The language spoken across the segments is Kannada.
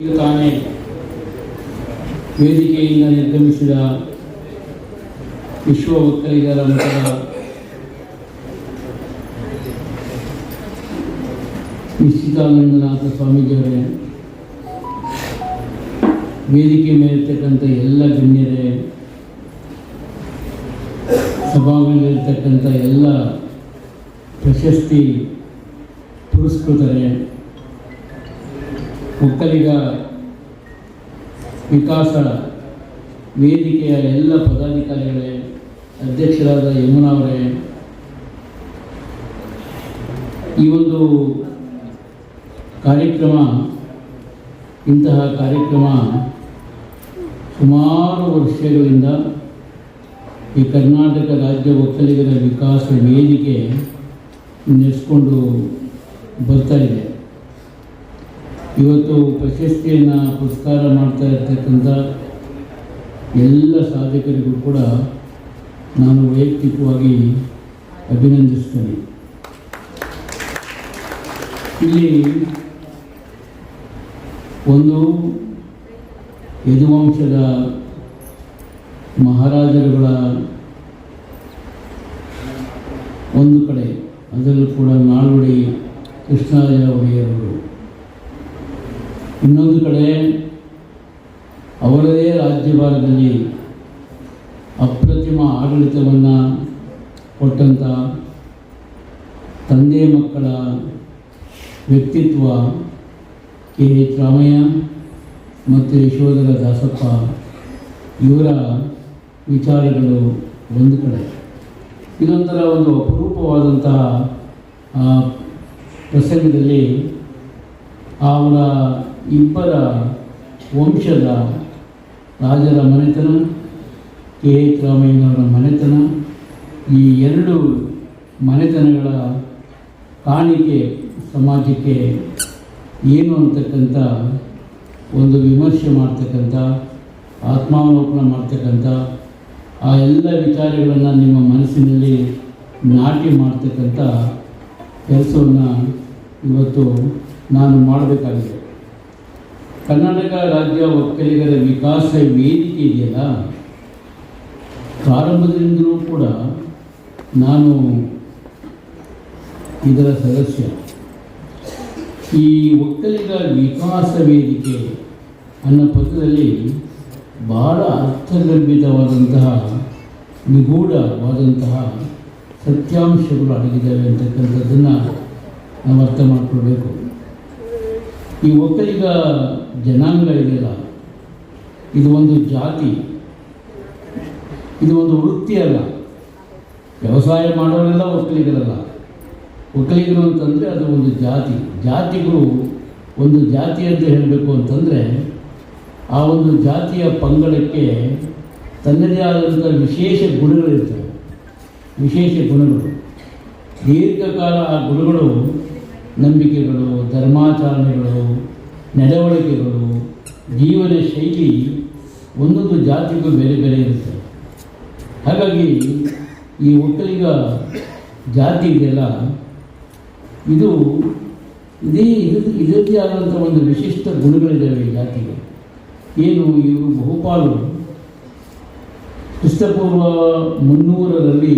ತಾನೇ ವೇದಿಕೆಯಿಂದ ನಿರ್ಗಮಿಸಿದ ವಿಶ್ವ ಒಕ್ಕಲಿಗರ ಮಠದ ನಿಶ್ಚಿತಾನಂದನಾಥ ಸ್ವಾಮೀಜಿಯವರೇ, ವೇದಿಕೆ ಮೇಲಿರ್ತಕ್ಕಂಥ ಎಲ್ಲ ಗಣ್ಯರೇ, ಸಭಾಂಗಣದಲ್ಲಿರ್ತಕ್ಕಂಥ ಎಲ್ಲ ಪ್ರಶಸ್ತಿ ಪುರಸ್ಕೃತರೇ ಒಕ್ಕಲಿಗ ವಿಕಾಸ ವೇದಿಕೆಯ ಎಲ್ಲ ಪದಾಧಿಕಾರಿಗಳೇ, ಅಧ್ಯಕ್ಷರಾದ ಯಮುನಾ ಅವರೇ, ಈ ಒಂದು ಕಾರ್ಯಕ್ರಮ, ಇಂತಹ ಕಾರ್ಯಕ್ರಮ ಸುಮಾರು ವರ್ಷಗಳಿಂದ ಈ ಕರ್ನಾಟಕ ರಾಜ್ಯ ಒಕ್ಕಲಿಗರ ವಿಕಾಸ ವೇದಿಕೆ ನಡೆಸ್ಕೊಂಡು ಬರ್ತಾ ಇದೆ. ಇವತ್ತು ಪ್ರಶಸ್ತಿಯನ್ನು ಪುರಸ್ಕಾರ ಮಾಡ್ತಾ ಇರ್ತಕ್ಕಂಥ ಎಲ್ಲ ಸಾಧಕರಿಗೂ ಕೂಡ ನಾನು ವೈಯಕ್ತಿಕವಾಗಿ ಅಭಿನಂದಿಸ್ತೇನೆ. ಇಲ್ಲಿ ಒಂದು ಯದುವಂಶದ ಮಹಾರಾಜರುಗಳ ಒಂದು ಕಡೆ, ಅದರಲ್ಲೂ ಕೂಡ ನಾಲ್ವಡಿ ಕೃಷ್ಣರಾಜ ಒಡೆಯರವರು. ಇನ್ನೊಂದು ಕಡೆ, ಅವರದೇ ರಾಜ್ಯಭಾರದಲ್ಲಿ ಅಪ್ರತಿಮ ಆಡಳಿತವನ್ನು ಕೊಟ್ಟಂಥ ತಂದೆ ಮಕ್ಕಳ ವ್ಯಕ್ತಿತ್ವ ಕೆ ಎಚ್ ರಾಮಯ್ಯ ಮತ್ತು ಯಶೋಧರ ದಾಸಪ್ಪ ಇವರ ವಿಚಾರಗಳು ಒಂದು ಕಡೆ. ಇದೊಂಥರ ಒಂದು ಅಪರೂಪವಾದಂತಹ ಪ್ರಸಂಗದಲ್ಲಿ ಅವರ ಇಬ್ಬರ ವಂಶದ ರಾಜರ ಮನೆತನ, ಕೆ. ಎಚ್ ರಾಮಯ್ಯನವರ ಮನೆತನ, ಈ ಎರಡು ಮನೆತನಗಳ ಕಾಣಿಕೆ ಸಮಾಜಕ್ಕೆ ಏನು ಅಂತಕ್ಕಂಥ ಒಂದು ವಿಮರ್ಶೆ ಮಾಡ್ತಕ್ಕಂಥ, ಆತ್ಮಾವಲೋಕನ ಮಾಡ್ತಕ್ಕಂಥ, ಆ ಎಲ್ಲ ವಿಚಾರಗಳನ್ನು ನಿಮ್ಮ ಮನಸ್ಸಿನಲ್ಲಿ ನಾಟಿ ಮಾಡ್ತಕ್ಕಂಥ ಕೆಲಸವನ್ನು ಇವತ್ತು ನಾನು ಮಾಡಬೇಕಾಗಿದೆ. ಕರ್ನಾಟಕ ರಾಜ್ಯ ಒಕ್ಕಲಿಗರ ವಿಕಾಸ ವೇದಿಕೆ ಇದೆಯಲ್ಲ? ಪ್ರಾರಂಭದಿಂದಲೂ ಕೂಡ ನಾನು ಇದರ ಸದಸ್ಯ. ಈ ಒಕ್ಕಲಿಗ ವಿಕಾಸ ವೇದಿಕೆ ಅನ್ನೋ ಪದದಲ್ಲಿ ಬಹಳ ಅರ್ಥಗರ್ಭಿತವಾದಂತಹ, ನಿಗೂಢವಾದಂತಹ ಸತ್ಯಾಂಶಗಳು ಅಡಗಿದ್ದಾವೆ ಅಂತಕ್ಕಂಥದ್ದನ್ನು ನಾವು ಅರ್ಥ ಮಾಡಿಕೊಳ್ಬೇಕು. ಈ ಒಕ್ಕಲಿಗ ಜನಾಂಗ ಇದೆಯಲ್ಲ ಇದು ಒಂದು ಜಾತಿ. ಇದು ಒಂದು ವೃತ್ತಿ ಅಲ್ಲ. ವ್ಯವಸಾಯ ಮಾಡೋರೆಲ್ಲ ಒಕ್ಕಲಿಗರಲ್ಲ. ಒಕ್ಕಲಿಗರು ಅಂತಂದರೆ ಅದು ಒಂದು ಜಾತಿ. ಜಾತಿಗಳು ಒಂದು ಜಾತಿ ಅಂತ ಹೇಳಬೇಕು ಅಂತಂದರೆ ಆ ಒಂದು ಜಾತಿಯ ಪಂಗಡಕ್ಕೆ ತನ್ನದೇ ಆದಂಥ ವಿಶೇಷ ಗುಣಗಳಿರ್ತವೆ ವಿಶೇಷ ಗುಣಗಳು. ದೀರ್ಘಕಾಲ ಆ ಗುಣಗಳು ನಂಬಿಕೆಗಳು, ಧರ್ಮಾಚರಣೆಗಳು ನಡವಳಿಕೆಗಳು ಜೀವನ ಶೈಲಿ ಒಂದೊಂದು ಜಾತಿಗೂ ಬೇರೆ ಬೇರೆ ಇರುತ್ತೆ. ಹಾಗಾಗಿ ಈ ಒಕ್ಕಲಿಗ ಜಾತಿ ಇದೆಯಲ್ಲ, ಇದು ಇದೇ ಇದು ಇದರದ್ದೇ ಆದಂಥ ಒಂದು ವಿಶಿಷ್ಟ ಗುಣಗಳಿದ್ದಾವೆ ಈ ಜಾತಿಗೆ. ಏನು ಇವರು ಬಹುಪಾಲು ಕ್ರಿಸ್ತಪೂರ್ವ ಮುನ್ನೂರರಲ್ಲಿ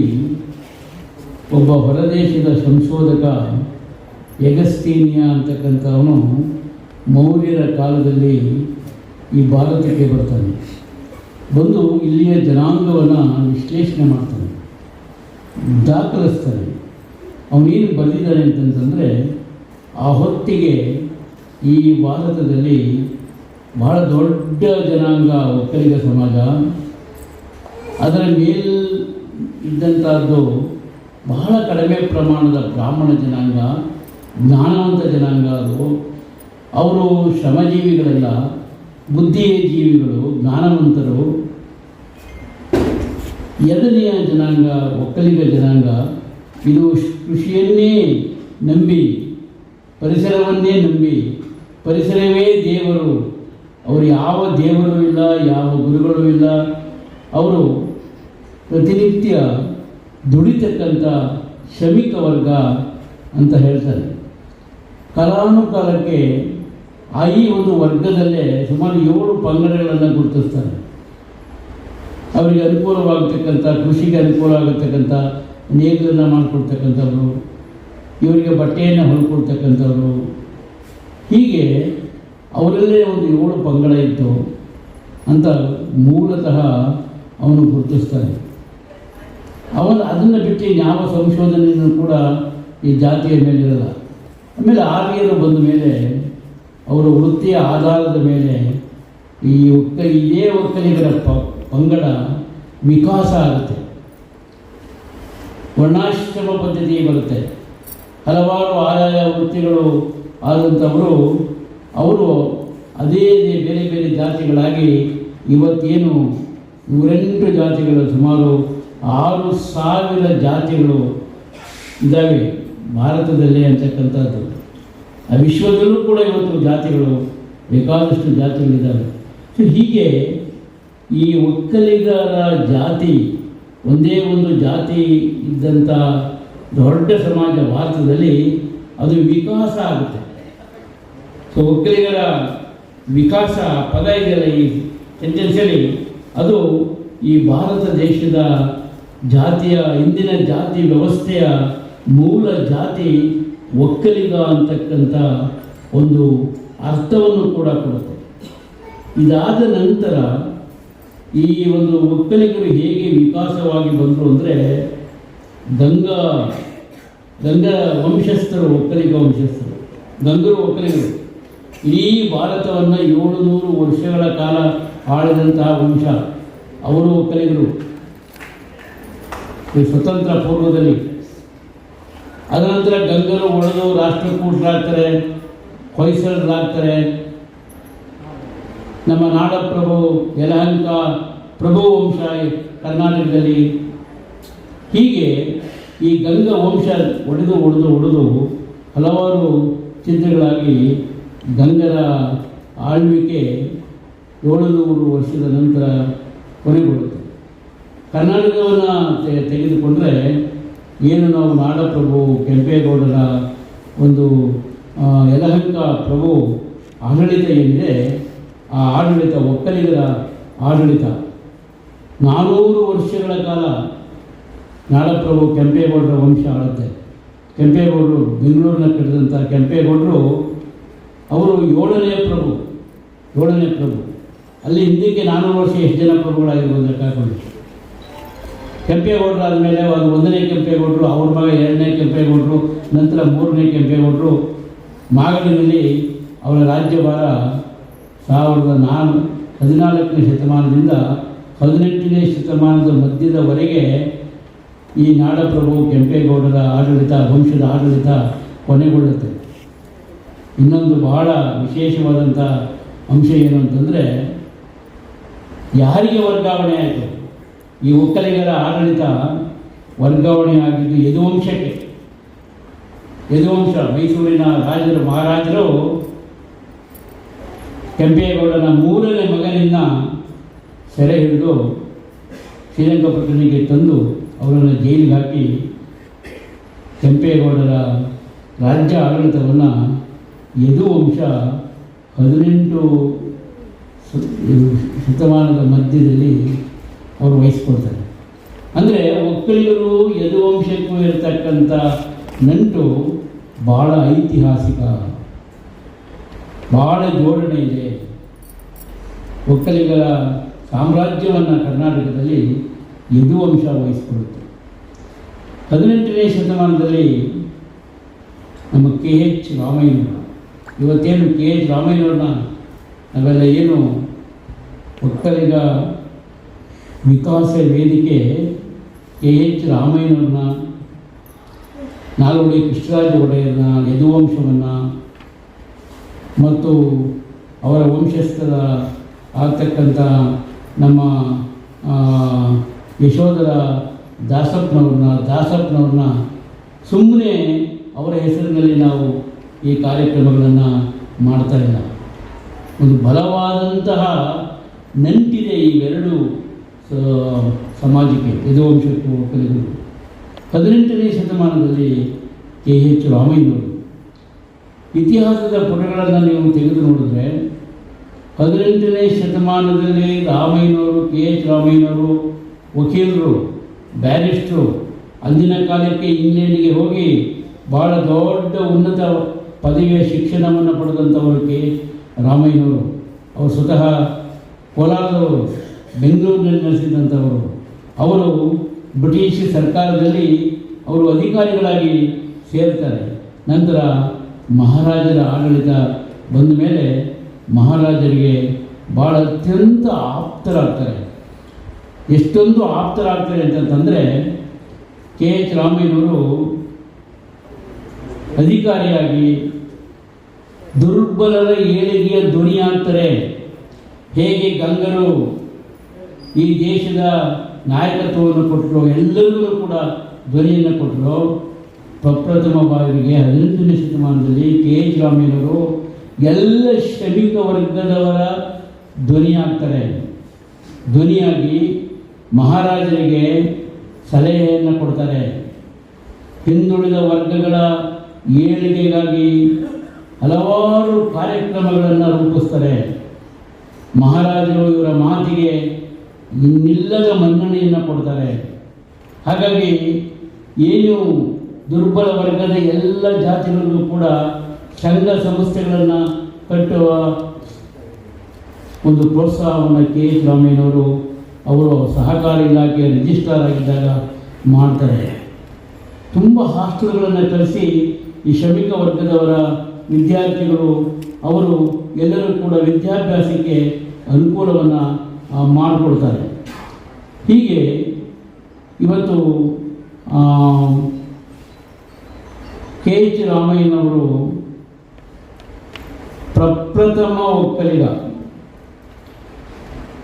ಒಬ್ಬ ಹೊರದೇಶದ ಸಂಶೋಧಕ ಎಗಸ್ತೀನಿಯಾ ಅಂತಕ್ಕಂಥವನು ಮೌರ್ಯರ ಕಾಲದಲ್ಲಿ ಈ ಭಾರತಕ್ಕೆ ಬರ್ತಾನೆ. ಬಂದು ಇಲ್ಲಿಯ ಜನಾಂಗವನ್ನು ವಿಶ್ಲೇಷಣೆ ಮಾಡ್ತಾನೆ. ದಾಖಲಿಸ್ತಾನೆ. ಅವನೇನು ಬರೆದಿದ್ದಾನೆ ಅಂತಂತಂದರೆ, ಆ ಹೊತ್ತಿಗೆ ಈ ಭಾರತದಲ್ಲಿ ಬಹಳ ದೊಡ್ಡ ಜನಾಂಗ ಒಕ್ಕಲಿಗ ಸಮಾಜ, ಅದರ ಮೇಲ್ ಇದ್ದಂಥದ್ದು ಬಹಳ ಕಡಿಮೆ ಪ್ರಮಾಣದ ಬ್ರಾಹ್ಮಣ ಜನಾಂಗ ಜ್ಞಾನವಂತ ಜನಾಂಗ ಅದು. ಅವರು ಶ್ರಮಜೀವಿಗಳೆಲ್ಲ, ಬುದ್ಧಿಯ ಜೀವಿಗಳು, ಜ್ಞಾನವಂತರು. ಎರಡನೆಯ ಜನಾಂಗ, ಒಕ್ಕಲಿಗ ಜನಾಂಗ, ಇದು ಕೃಷಿಯನ್ನೇ ನಂಬಿ, ಪರಿಸರವನ್ನೇ ನಂಬಿ, ಪರಿಸರವೇ ದೇವರು. ಅವರು ಯಾವ ದೇವರು ಇಲ್ಲ, ಯಾವ ಗುರುಗಳು ಇಲ್ಲ. ಅವರು ಪ್ರತಿನಿತ್ಯ ದುಡಿತಕ್ಕಂಥ ಶ್ರಮಿಕ ವರ್ಗ ಅಂತ ಹೇಳ್ತಾರೆ. ಕಾಲಾನುಕಾಲಕ್ಕೆ ಆ ಈ ಒಂದು ವರ್ಗದಲ್ಲೇ ಸುಮಾರು ಏಳು ಪಂಗಡಗಳನ್ನು ಗುರುತಿಸ್ತಾರೆ. ಅವರಿಗೆ ಅನುಕೂಲವಾಗತಕ್ಕಂಥ, ಕೃಷಿಗೆ ಅನುಕೂಲ ಆಗತಕ್ಕಂಥ ನೇಗಿಲನ್ನು ಮಾಡಿಕೊಡ್ತಕ್ಕಂಥವ್ರು ಇವರಿಗೆ ಬಟ್ಟೆಯನ್ನು ಹೊಲ್ಕೊಡ್ತಕ್ಕಂಥವ್ರು ಹೀಗೆ ಅವರಲ್ಲೇ ಒಂದು ಏಳು ಪಂಗಡ ಇತ್ತು ಅಂತ ಮೂಲತಃ ಅವನು ಗುರುತಿಸ್ತಾನೆ ಅವನು ಅದನ್ನು ಬಿಟ್ಟು ಯಾವ ಸಂಶೋಧನೆಯನ್ನು ಕೂಡ ಈ ಜಾತಿಯ ಮೇಲಿರಲ್ಲ. ಆಮೇಲೆ ಆರ್ಯರು ಬಂದ ಮೇಲೆ ಅವರ ವೃತ್ತಿಯ ಆಧಾರದ ಮೇಲೆ ಈ ಒಕ್ಕ ಇದೇ ಒಕ್ಕಲಿಗರ ಪಂಗಡ ವಿಕಾಸ ಆಗುತ್ತೆ. ವರ್ಣಾಶ್ರಮ ಪದ್ಧತಿ ಬರುತ್ತೆ. ಹಲವಾರು ಆಯಾಯ ವೃತ್ತಿಗಳು ಆದಂಥವರು, ಅವರು ಅದೇ ಬೇರೆ ಬೇರೆ ಜಾತಿಗಳಾಗಿ ಇವತ್ತೇನು ನೂರೆಂಟು ಜಾತಿಗಳು ಸುಮಾರು ಆರು ಸಾವಿರ ಜಾತಿಗಳು ಇದ್ದಾವೆ ಭಾರತದಲ್ಲಿ ಅಂತಕ್ಕಂಥದ್ದು. ವಿಶ್ವದಲ್ಲೂ ಕೂಡ ಇವತ್ತು ಜಾತಿಗಳು, ಬೇಕಾದಷ್ಟು ಜಾತಿಗಳಿದ್ದಾವೆ. ಸೊ ಹೀಗೆ ಈ ಒಕ್ಕಲಿಗರ ಜಾತಿ, ಒಂದೇ ಒಂದು ಜಾತಿ ಇದ್ದಂಥ ದೊಡ್ಡ ಸಮಾಜ ಭಾರತದಲ್ಲಿ ಅದು ವಿಕಾಸ ಆಗುತ್ತೆ. ಸೊ ಒಕ್ಕಲಿಗರ ವಿಕಾಸ ಪದ ಇದೆಯಲ್ಲ ಈ ಸೆಂಟೆನ್ಸಲ್ಲಿ ಅದು ಈ ಭಾರತ ದೇಶದ ಜಾತಿಯ ಇಂದಿನ ಜಾತಿ ವ್ಯವಸ್ಥೆಯ ಮೂಲ ಜಾತಿ ಒಕ್ಕಲಿಗ ಅಂತಕ್ಕಂಥ ಒಂದು ಅರ್ಥವನ್ನು ಕೂಡ ಕೊಡುತ್ತೆ. ಇದಾದ ನಂತರ ಈ ಒಂದು ಒಕ್ಕಲಿಗರು ಹೇಗೆ ವಿಕಾಸವಾಗಿ ಬಂದರು ಅಂದರೆ ಗಂಗಾ ಗಂಗಾ ವಂಶಸ್ಥರು, ಒಕ್ಕಲಿಗ ವಂಶಸ್ಥರು, ಗಂಗರು ಒಕ್ಕಲಿಗರು. ಇಡೀ ಭಾರತವನ್ನು ಏಳುನೂರು ವರ್ಷಗಳ ಕಾಲ ಆಳಿದಂತಹ ವಂಶ ಅವರು ಒಕ್ಕಲಿಗರು. ಸ್ವತಂತ್ರ ಪೂರ್ವದಲ್ಲಿ ಅದನಂತರ ಗಂಗರು ಒಡೆದು ರಾಷ್ಟ್ರಕೂಟರಾಗ್ತಾರೆ, ಹೊಯ್ಸಳರಾಗ್ತಾರೆ. ನಮ್ಮ ನಾಡಪ್ರಭು ಯಲಹಂಕ ಪ್ರಭು ವಂಶ ಕರ್ನಾಟಕದಲ್ಲಿ ಹೀಗೆ ಈ ಗಂಗಾ ವಂಶ ಒಡೆದು ಒಡೆದು ಒಡೆದು ಹಲವಾರು ಚಿಂತೆಗಳಾಗಿ ಗಂಗರ ಆಳ್ವಿಕೆ ಏಳುನೂರು ವರ್ಷದ ನಂತರ ಕೊನೆಗೊಳ್ಳುತ್ತೆ. ಕರ್ನಾಟಕವನ್ನು ತೆಗೆದುಕೊಂಡರೆ ಏನು ನಾವು ನಾಡಪ್ರಭು ಕೆಂಪೇಗೌಡರ ಒಂದು ಯಲಹಂಕ ಪ್ರಭು ಆಡಳಿತ ಏನಿದೆ ಆ ಆಡಳಿತ ಒಕ್ಕಲಿಗರ ಆಡಳಿತ. ನಾನೂರು ವರ್ಷಗಳ ಕಾಲ ನಾಡಪ್ರಭು ಕೆಂಪೇಗೌಡರ ವಂಶ ಆಳುತ್ತೆ. ಕೆಂಪೇಗೌಡರು ಬೆಂಗಳೂರಿನ ಕಟ್ಟಿದಂಥ ಕೆಂಪೇಗೌಡರು, ಅವರು ಏಳನೇ ಪ್ರಭು ಏಳನೇ ಪ್ರಭು. ಅಲ್ಲಿ ಹಿಂದಕ್ಕೆ ನಾನೂರು ವರ್ಷ ಎಷ್ಟು ಜನ ಪ್ರಭುಗಳಾಗಿರ್ಬೋದು ಲೆಕ್ಕ ಹಾಕೊಂಡು ಕೆಂಪೇಗೌಡರು ಆದಮೇಲೆ ಅವರು ಒಂದನೇ ಕೆಂಪೇಗೌಡರು, ಅವ್ರ ಮಗ ಎರಡನೇ ಕೆಂಪೇಗೌಡರು, ನಂತರ ಮೂರನೇ ಕೆಂಪೇಗೌಡರು. ಮಾಗಡಿನಲ್ಲಿ ಅವರ ರಾಜ್ಯಭಾರ ಸಾವಿರದ ನಾಲ್ಕು ಹದಿನಾಲ್ಕನೇ ಶತಮಾನದಿಂದ ಹದಿನೆಂಟನೇ ಶತಮಾನದ ಮಧ್ಯದವರೆಗೆ ಈ ನಾಡಪ್ರಭು ಕೆಂಪೇಗೌಡರ ಆಡಳಿತ, ವಂಶದ ಆಡಳಿತ ಕೊನೆಗೊಳ್ಳುತ್ತೆ. ಇನ್ನೊಂದು ಬಹಳ ವಿಶೇಷವಾದಂಥ ಅಂಶ ಏನು ಅಂತಂದರೆ ಯಾರಿಗೆ ವರ್ಗಾವಣೆ ಆಯಿತು? ಈ ಒಕ್ಕಲಿಗರ ಆಡಳಿತ ವರ್ಗಾವಣೆ ಆಗಿದ್ದು ಯದುವಂಶಕ್ಕೆ. ಯದುವಂಶ, ಮೈಸೂರಿನ ರಾಜರು, ಮಹಾರಾಜರು ಕೆಂಪೇಗೌಡನ ಮೂರನೇ ಮಗನಿಂದ ಸೆರೆ ಹಿಡಿದು ಶ್ರೀರಂಗಪಟ್ಟಣಕ್ಕೆ ತಂದು ಅವರನ್ನು ಜೈಲಿಗೆ ಹಾಕಿ ಕೆಂಪೇಗೌಡರ ರಾಜ್ಯ ಆಡಳಿತವನ್ನು ಯದುವಂಶ ಹದಿನೆಂಟು ಶತಮಾನದ ಮಧ್ಯದಲ್ಲಿ ಅವರು ವಹಿಸ್ಕೊಳ್ತಾರೆ. ಅಂದರೆ ಒಕ್ಕಲಿಗರು ಯದುವಂಶಕ್ಕೂ ಇರತಕ್ಕಂಥ ನಂಟು ಭಾಳ ಐತಿಹಾಸಿಕ ಭಾಳ ಜೋಡಣೆ ಇದೆ. ಒಕ್ಕಲಿಗರ ಸಾಮ್ರಾಜ್ಯವನ್ನು ಕರ್ನಾಟಕದಲ್ಲಿ ಯದುವಂಶ ವಹಿಸಿಕೊಳ್ಳುತ್ತೆ ಹದಿನೆಂಟನೇ ಶತಮಾನದಲ್ಲಿ ನಮ್ಮ ಕೆ ಎಚ್ ರಾಮಯ್ಯನವರು ಇವತ್ತೇನು ಕೆ ಎಚ್ ರಾಮಯ್ಯನವ್ರನ್ನ ನಾವೆಲ್ಲ ಏನು ಒಕ್ಕಲಿಗ ವಿಕಾಸ ವೇದಿಕೆ ಕೆ ಎಚ್ ರಾಮಯ್ಯನವ್ರನ್ನ, ನಾಲ್ವಡಿ ಕೃಷ್ಣರಾಜ ಒಡೆಯರನ್ನ, ಯದುವಂಶವನ್ನು, ಮತ್ತು ಅವರ ವಂಶಸ್ಥರ ಆಗ್ತಕ್ಕಂಥ ನಮ್ಮ ಯಶೋಧರ ದಾಸಪ್ಪನವ್ರನ್ನ ದಾಸಪ್ಪನವ್ರನ್ನ ಸುಮ್ಮನೆ ಅವರ ಹೆಸರಿನಲ್ಲಿ ನಾವು ಈ ಕಾರ್ಯಕ್ರಮಗಳನ್ನು ಮಾಡ್ತಾ ಇಲ್ಲ. ಒಂದು ಬಲವಾದಂತಹ ನಂಟಿದೆ ಇವೆರಡು ಸಮಾಜಕ್ಕೆ ಯದುವಂಶಕ್ಕೂ ಒಕ್ಕಲಿಗರು ಹದಿನೆಂಟನೇ ಶತಮಾನದಲ್ಲಿ ಕೆ ಎಚ್ ರಾಮಯ್ಯನವರು. ಇತಿಹಾಸದ ಪುಟಗಳನ್ನು ನೀವು ತೆಗೆದು ನೋಡಿದ್ರೆ, ಹದಿನೆಂಟನೇ ಶತಮಾನದಲ್ಲಿ ರಾಮಯ್ಯನವರು, ಕೆ ಎಚ್ ರಾಮಯ್ಯನವರು, ವಕೀಲರು, ಬ್ಯಾರಿಸ್ಟ್ರು, ಅಂದಿನ ಕಾಲಕ್ಕೆ ಇಂಗ್ಲೆಂಡಿಗೆ ಹೋಗಿ ಭಾಳ ದೊಡ್ಡ ಉನ್ನತ ಪದವಿಯ ಶಿಕ್ಷಣವನ್ನು ಪಡೆದಂಥವರು ಕೆ ರಾಮಯ್ಯನವರು. ಅವರು ಸ್ವತಃ ಕೋಲಾರದವರು. ಬೆಂಗಳೂರಿನಲ್ಲಿ ನೆಲೆಸಿದಂಥವರು. ಅವರು ಬ್ರಿಟಿಷ್ ಸರ್ಕಾರದಲ್ಲಿ ಅವರು ಅಧಿಕಾರಿಗಳಾಗಿ ಸೇರ್ತಾರೆ. ನಂತರ ಮಹಾರಾಜರ ಆಡಳಿತ ಬಂದ ಮೇಲೆ ಮಹಾರಾಜರಿಗೆ ಭಾಳ ಅತ್ಯಂತ ಆಪ್ತರಾಗ್ತಾರೆ. ಎಷ್ಟೊಂದು ಆಪ್ತರಾಗ್ತಾರೆ ಅಂತಂತಂದರೆ ಕೆ ಎಚ್ ರಾಮಯ್ಯನವರು ಅಧಿಕಾರಿಯಾಗಿ ದುರ್ಬಲರ ಏಳಿಗೆಯ ಧ್ವನಿಯಾಗ್ತಾರೆ. ಹೇಗೆ ಗಂಗರು ಈ ದೇಶದ ನಾಯಕತ್ವವನ್ನು ಕೊಟ್ಟರು ಎಲ್ಲರಿಗೂ ಕೂಡ ಧ್ವನಿಯನ್ನು ಕೊಟ್ಟರು ಪ್ರಪ್ರಥಮ ಬಾರಿಗೆ ಹದಿನೆಂಟನೇ ಶತಮಾನದಲ್ಲಿ ಕೆ ಎಚ್ ರಾಮಯ್ಯನವರು ಎಲ್ಲ ಶ್ರಮಿಕ ವರ್ಗದವರ ಧ್ವನಿಯಾಗ್ತಾರೆ. ಧ್ವನಿಯಾಗಿ ಮಹಾರಾಜರಿಗೆ ಸಲಹೆಯನ್ನು ಕೊಡ್ತಾರೆ. ಹಿಂದುಳಿದ ವರ್ಗಗಳ ಏಳಿಗೆಗಾಗಿ ಹಲವಾರು ಕಾರ್ಯಕ್ರಮಗಳನ್ನು ರೂಪಿಸ್ತಾರೆ. ಮಹಾರಾಜರು ಇವರ ಮಾತಿಗೆ ಇನ್ನಿಲ್ಲದ ಮನ್ನಣೆಯನ್ನು ಕೊಡ್ತಾರೆ. ಹಾಗಾಗಿ ಏನು ದುರ್ಬಲ ವರ್ಗದ ಎಲ್ಲ ಜಾತಿಗಳಿಗೂ ಕೂಡ ಸಂಘ ಸಂಸ್ಥೆಗಳನ್ನು ಕಟ್ಟುವ ಒಂದು ಪ್ರೋತ್ಸಾಹವನ್ನು ಕೆ. ಎಸ್ ರಾಮಯ್ಯನವರು ಅವರು ಸಹಕಾರಿ ಇಲಾಖೆಯ ರಿಜಿಸ್ಟ್ರಾರ್ ಆಗಿದ್ದಾಗ ಮಾಡ್ತಾರೆ. ತುಂಬ ಹಾಸ್ಟೆಲ್ಗಳನ್ನು ಕಲಿಸಿ ಈ ಶ್ರಮಿಕ ವರ್ಗದವರ ವಿದ್ಯಾರ್ಥಿಗಳು ಅವರು ಎಲ್ಲರೂ ಕೂಡ ವಿದ್ಯಾಭ್ಯಾಸಕ್ಕೆ ಅನುಕೂಲವನ್ನು ಮಾಡಿಕೊಡ್ತಾರೆ. ಹೀಗೆ ಇವತ್ತು ಕೆ ಎಚ್ ರಾಮಯ್ಯನವರು ಪ್ರಪ್ರಥಮ ಒಕ್ಕಲಿಗ.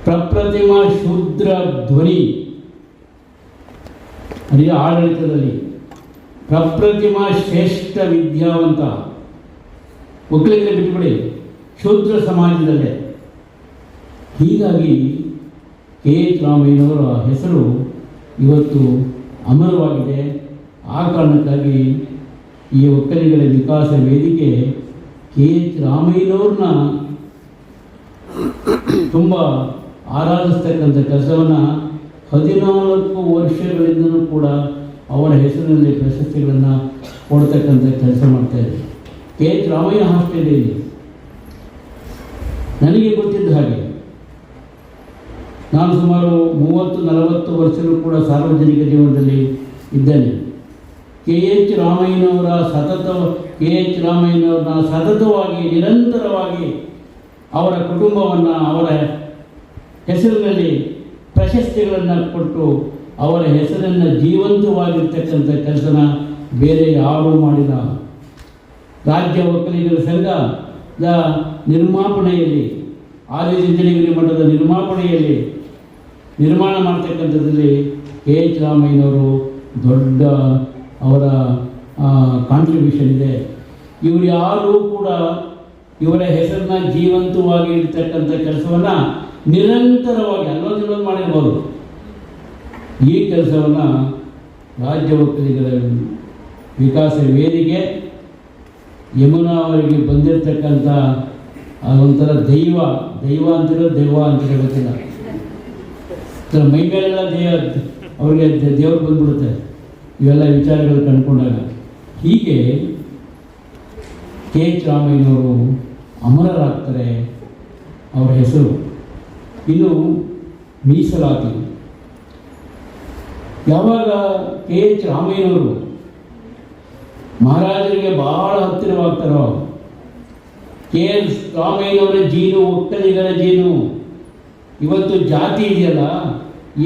ಪ್ರಪ್ರತಿಮ ಶೂದ್ರ ಧ್ವನಿ. ಅದೇ ಆಡಳಿತದಲ್ಲಿ. ಪ್ರಪ್ರತಿಮ ಶ್ರೇಷ್ಠ ವಿದ್ಯಾವಂತ. ಒಕ್ಕಲಿಗರ ಬಿಟ್ಟುಬಿಡಿ. ಶೂದ್ರ ಸಮಾಜದಲ್ಲೇ. ಹೀಗಾಗಿ ಕೆ ಎಚ್ ರಾಮಯ್ಯನವರ ಹೆಸರು ಇವತ್ತು ಅಮರವಾಗಿದೆ. ಆ ಕಾರಣಕ್ಕಾಗಿ ಈ ಒಕ್ಕಲಿಗರ ವಿಕಾಸ ವೇದಿಕೆ ಕೆ ಎಚ್ ರಾಮಯ್ಯನವ್ರನ್ನ ತುಂಬ ಆರಾಧಿಸ್ತಕ್ಕಂಥ ಕೆಲಸವನ್ನು ಹದಿನಾಲ್ಕು ವರ್ಷಗಳಿಂದಲೂ ಕೂಡ ಅವರ ಹೆಸರಿನಲ್ಲಿ ಪ್ರಶಸ್ತಿಗಳನ್ನು ಕೊಡ್ತಕ್ಕಂಥ ಕೆಲಸ ಮಾಡ್ತಾ ಇದೆ ಕೆ ಎಚ್ ರಾಮಯ್ಯ ಹಾಸ್ಟೆಲ್ ನನಗೆ ಗೊತ್ತಿದ್ದ ಹಾಗೆ. ನಾನು ಸುಮಾರು ಮೂವತ್ತು, ನಲವತ್ತು ವರ್ಷಗಳು ಕೂಡ ಸಾರ್ವಜನಿಕ ಜೀವನದಲ್ಲಿ ಇದ್ದೇನೆ. ಕೆ ಎಚ್ ರಾಮಯ್ಯನವರ ಸತತ, ಕೆ ಎಚ್ ರಾಮಯ್ಯನವ್ರನ್ನ ಸತತವಾಗಿ, ನಿರಂತರವಾಗಿ ಅವರ ಕುಟುಂಬವನ್ನು, ಅವರ ಹೆಸರಿನಲ್ಲಿ ಪ್ರಶಸ್ತಿಗಳನ್ನು ಕೊಟ್ಟು ಅವರ ಹೆಸರನ್ನು ಜೀವಂತವಾಗಿರ್ತಕ್ಕಂಥ ಕೆಲಸನ ಬೇರೆ ಯಾರೂ ಮಾಡಿಲ್ಲ. ರಾಜ್ಯ ಒಕ್ಕಲಿಗರ ಸಂಘದ ನಿರ್ಮಾಪಣೆಯಲ್ಲಿ ಆದಿಚುಂಚನಗಿರಿ ಮಠದ ನಿರ್ಮಾಪಣೆಯಲ್ಲಿ ನಿರ್ಮಾಣ ಮಾಡ್ತಕ್ಕಂಥದ್ರಲ್ಲಿ ಕೆ ಎಚ್ ರಾಮಯ್ಯನವರು ದೊಡ್ಡ ಅವರ ಕಾಂಟ್ರಿಬ್ಯೂಷನ್ ಇದೆ. ಇವರು ಯಾರೂ ಕೂಡ ಇವರ ಹೆಸರನ್ನ ಜೀವಂತವಾಗಿ ಇಡ್ತಕ್ಕಂಥ ಕೆಲಸವನ್ನು ನಿರಂತರವಾಗಿ ಅಲ್ಲೊಂದು ಇಲ್ಲೊಂದು ಮಾಡಿರ್ಬೋದು. ಈ ಕೆಲಸವನ್ನು ರಾಜ್ಯ ಒಕ್ಕಲಿಗರ ವಿಕಾಸ ವೇದಿಕೆ, ಯಮುನಾ ಅವರಿಗೆ ಬಂದಿರತಕ್ಕಂಥ ಅದೊಂಥರ ದೈವ ದೈವ ಅಂತಿರೋ ದೈವ ಅಂತಿರೋ ಗೊತ್ತಿಲ್ಲ. ಮೈ ಮೇಲೆಲ್ಲ ದೇವ ಅವರಿಗೆ ದೇವ್ರು ಬಂದ್ಬಿಡುತ್ತೆ. ಇವೆಲ್ಲ ವಿಚಾರಗಳು ಕಂಡುಕೊಂಡಾಗ. ಹೀಗೆ ಕೆ ಎಚ್ ರಾಮಯ್ಯನವರು ಅಮರರಾಗ್ತಾರೆ ಅವರ ಹೆಸರು. ಇನ್ನು ಮೀಸಲಾತಿ. ಯಾವಾಗ ಕೆ ಎಚ್ ರಾಮಯ್ಯನವರು ಮಹಾರಾಜರಿಗೆ ಬಹಳ ಹತ್ತಿರವಾಗ್ತಾರೋ, ಕೆ ಎಸ್ ರಾಮಯ್ಯನವರ ಜೀನು, ಒಕ್ಕಲಿಗರ ಜೀನು ಇವತ್ತು ಜಾತಿ ಇದೆಯಲ್ಲ,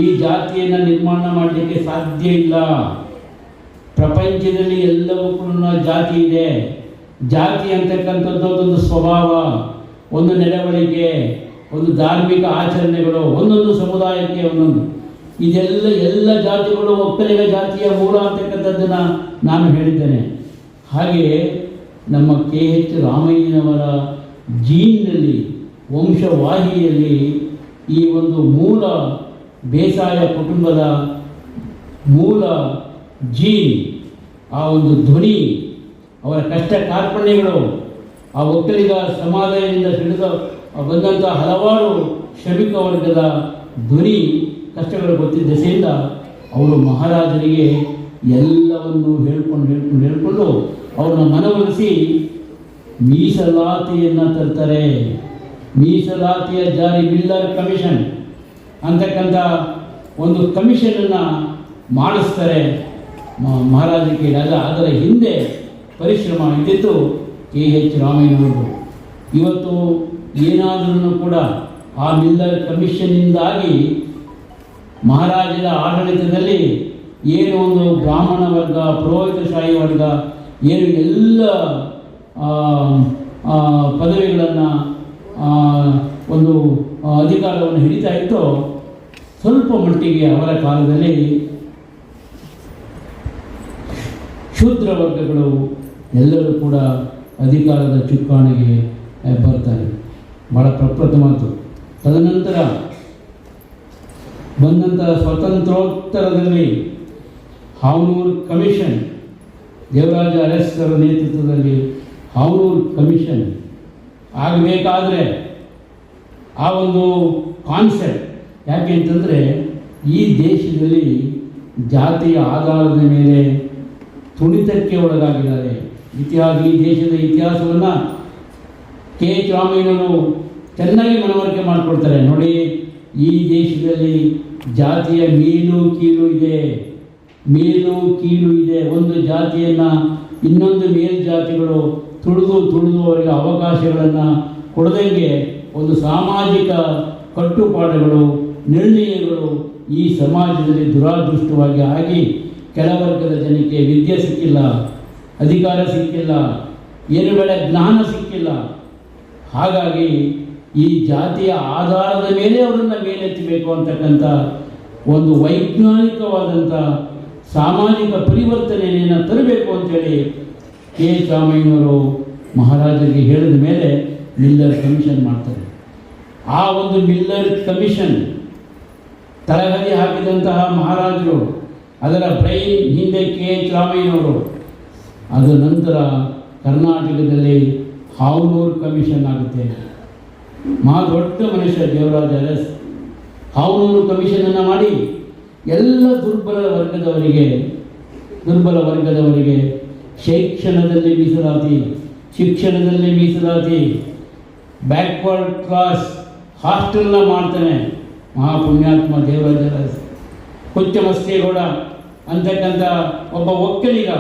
ಈ ಜಾತಿಯನ್ನು ನಿರ್ಮಾಣ ಮಾಡಲಿಕ್ಕೆ ಸಾಧ್ಯ ಇಲ್ಲ. ಪ್ರಪಂಚದಲ್ಲಿ ಎಲ್ಲವೂ ಕೂಡ ಜಾತಿ ಇದೆ. ಜಾತಿ ಅಂತಕ್ಕಂಥದ್ದು ಅದೊಂದು ಸ್ವಭಾವ, ಒಂದು ನಡವಳಿಕೆ ಒಂದು ಧಾರ್ಮಿಕ ಆಚರಣೆಗಳು, ಒಂದೊಂದು ಸಮುದಾಯಕ್ಕೆ ಒಂದೊಂದು. ಇದೆಲ್ಲ ಎಲ್ಲ ಜಾತಿಗಳು ಒಕ್ಕಲಿಗ ಜಾತಿಯ ಮೂಲ ಅಂತಕ್ಕಂಥದ್ದನ್ನು ನಾನು ಹೇಳಿದ್ದೇನೆ. ಹಾಗೆ ನಮ್ಮ ಕೆ ಎಚ್ ರಾಮಯ್ಯನವರ ಜೀನ್ನಲ್ಲಿ, ವಂಶವಾಹಿಯಲ್ಲಿ ಈ ಒಂದು ಮೂಲ ಬೇಸಾಯ ಕುಟುಂಬದ ಮೂಲ ಜೀನ್, ಆ ಒಂದು ಧ್ವನಿ, ಅವರ ಕಷ್ಟ ಕಾರ್ಪಣ್ಯಗಳು, ಆ ಒಕ್ಕಲಿಗ ಸಮಾಧಾನದಿಂದ ಹಿಡಿದ ಬಂದಂಥ ಹಲವಾರು ಶ್ರಮಿಕ ವರ್ಗದ ಧ್ವನಿ ಕಷ್ಟಗಳು ಗೊತ್ತಿದ್ದ ದೆಸೆಯಿಂದ ಅವರು ಮಹಾರಾಜರಿಗೆ ಎಲ್ಲವನ್ನು ಹೇಳ್ಕೊಂಡು ಹೇಳ್ಕೊಂಡು ಹೇಳ್ಕೊಂಡು ಅವ್ರನ್ನ ಮನವೊಲಿಸಿ ಮೀಸಲಾತಿಯನ್ನು ತರ್ತಾರೆ. ಮೀಸಲಾತಿಯ ಜಾರಿ ಬಿಲ್ಲರ್ ಕಮಿಷನ್ ಅಂತಕ್ಕಂಥ ಒಂದು ಕಮಿಷನನ್ನು ಮಾಡಿಸ್ತಾರೆ ಮ- ಮಹಾರಾಜರಿಗೆ ಅಲ್ಲ ಅದರ ಹಿಂದೆ ಪರಿಶ್ರಮ ಇದ್ದಿತ್ತು ಕೆ. ಎಚ್. ರಾಮಯ್ಯನವರು ಇವತ್ತು ಏನಾದರೂ ಕೂಡ ಆ ಮಿಲ್ಲರ್ ಕಮಿಷನ್ನಿಂದಾಗಿ ಮಹಾರಾಜರ ಆಡಳಿತದಲ್ಲಿ ಏನು ಒಂದು ಬ್ರಾಹ್ಮಣ ವರ್ಗ, ಪುರೋಹಿತಶಾಹಿ ವರ್ಗ, ಏನು ಎಲ್ಲ ಪದವಿಗಳನ್ನು ಒಂದು ಅಧಿಕಾರವನ್ನು ಹಿಡಿತಾ ಇತ್ತು. ಸ್ವಲ್ಪ ಮಟ್ಟಿಗೆ ಅವರ ಕಾಲದಲ್ಲಿ ಶೂದ್ರ ವರ್ಗಗಳು ಎಲ್ಲರೂ ಕೂಡ ಅಧಿಕಾರದ ಚುಕ್ಕಾಣಿಗೆ ಬರ್ತಾರೆ. ಭಾಳ ಪ್ರಪ್ರಥಮ ಮಾತು ತದನಂತರ ಬಂದಂತಹ ಸ್ವತಂತ್ರೋತ್ತರದಲ್ಲಿ ಹಾವನೂರು ಕಮಿಷನ್, ದೇವರಾಜ ಅರಸರ ನೇತೃತ್ವದಲ್ಲಿ ಹಾವನೂರು ಕಮಿಷನ್ ಆಗಬೇಕಾದ್ರೆ ಆ ಒಂದು ಕಾನ್ಸೆಪ್ಟ್ ಯಾಕೆ ಅಂತಂದರೆ ಈ ದೇಶದಲ್ಲಿ ಜಾತಿಯ ಆಧಾರದ ಮೇಲೆ ತುಣಿತಕ್ಕೆ ಒಳಗಾಗಿದ್ದಾರೆ. ಇತಿಹಾಸ, ಈ ದೇಶದ ಇತಿಹಾಸವನ್ನು ಕೆ ಎಚ್ ರಾಮಯ್ಯನವರು ಚೆನ್ನಾಗಿ ಮನವರಿಕೆ ಮಾಡಿಕೊಡ್ತಾರೆ ನೋಡಿ, ಈ ದೇಶದಲ್ಲಿ ಜಾತಿಯ ಮೀನು ಕೀಳು ಇದೆ, ಮೇಲು ಕೀಳು ಇದೆ. ಒಂದು ಜಾತಿಯನ್ನು ಇನ್ನೊಂದು ಮೇಲ್ಜಾತಿಗಳು ತುಳಿದು ತುಳಿದು ಅವರಿಗೆ ಅವಕಾಶಗಳನ್ನು ಕೊಡದಂಗೆ ಒಂದು ಸಾಮಾಜಿಕ ಕಟ್ಟುಪಾಡುಗಳು, ನಿರ್ಣಯಗಳು ಈ ಸಮಾಜದಲ್ಲಿ ದುರಾದೃಷ್ಟವಾಗಿ ಆಗಿ ಕೆಲವರ್ಗದ ಜನಕ್ಕೆ ವಿದ್ಯೆ ಸಿಕ್ಕಿಲ್ಲ, ಅಧಿಕಾರ ಸಿಕ್ಕಿಲ್ಲ, ಏನು ಬೇಡ ಜ್ಞಾನ ಸಿಕ್ಕಿಲ್ಲ. ಹಾಗಾಗಿ ಈ ಜಾತಿಯ ಆಧಾರದ ಮೇಲೆ ಅವರನ್ನು ಮೇಲೆತ್ತಬೇಕು ಅಂತಕ್ಕಂಥ ಒಂದು ವೈಜ್ಞಾನಿಕವಾದಂಥ ಸಾಮಾಜಿಕ ಪರಿವರ್ತನೆಯನ್ನು ತರಬೇಕು ಅಂತೇಳಿ ಕೆ ಚಾಮಯ್ಯನವರು ಮಹಾರಾಜರಿಗೆ ಹೇಳಿದ ಮೇಲೆ ಮಿಲ್ಲರ್ ಕಮಿಷನ್ ಮಾಡ್ತಾರೆ. ಆ ಒಂದು ಮಿಲ್ಲರ್ ಕಮಿಷನ್ ತಳಹದಿ ಹಾಕಿದಂತಹ ಮಹಾರಾಜರು, ಅದರ ಬ್ರೈನ್ ಹಿಂದೆ ಕೆ ಎಚ್ ರಾಮಯ್ಯನವರು ಅದರ ನಂತರ ಕರ್ನಾಟಕದಲ್ಲಿ ಹಾವನೂರು ಕಮಿಷನ್ ಆಗುತ್ತೆ. ಮಹಾ ದೊಡ್ಡ ಮನುಷ್ಯ ದೇವರಾಜ ಅರಸ್ ಹಾವನೂರು ಕಮಿಷನನ್ನು ಮಾಡಿ ಎಲ್ಲ ದುರ್ಬಲ ವರ್ಗದವರಿಗೆ ದುರ್ಬಲ ವರ್ಗದವರಿಗೆ ಶಿಕ್ಷಣದಲ್ಲಿ ಮೀಸಲಾತಿ ಶಿಕ್ಷಣದಲ್ಲಿ ಮೀಸಲಾತಿ. ಬ್ಯಾಕ್ವರ್ಡ್ ಕ್ಲಾಸ್ ಹಾಸ್ಟೆಲ್ನ ಮಾಡ್ತಾನೆ ಮಹಾಪುಣ್ಯಾತ್ಮ ದೇವರಾಜ ಅರಸ್ ಹುಚ್ಚಮಸ್ಕೇಗೌಡ ಅಂತಕ್ಕಂಥ ಒಬ್ಬ ಒಕ್ಕಲಿಗ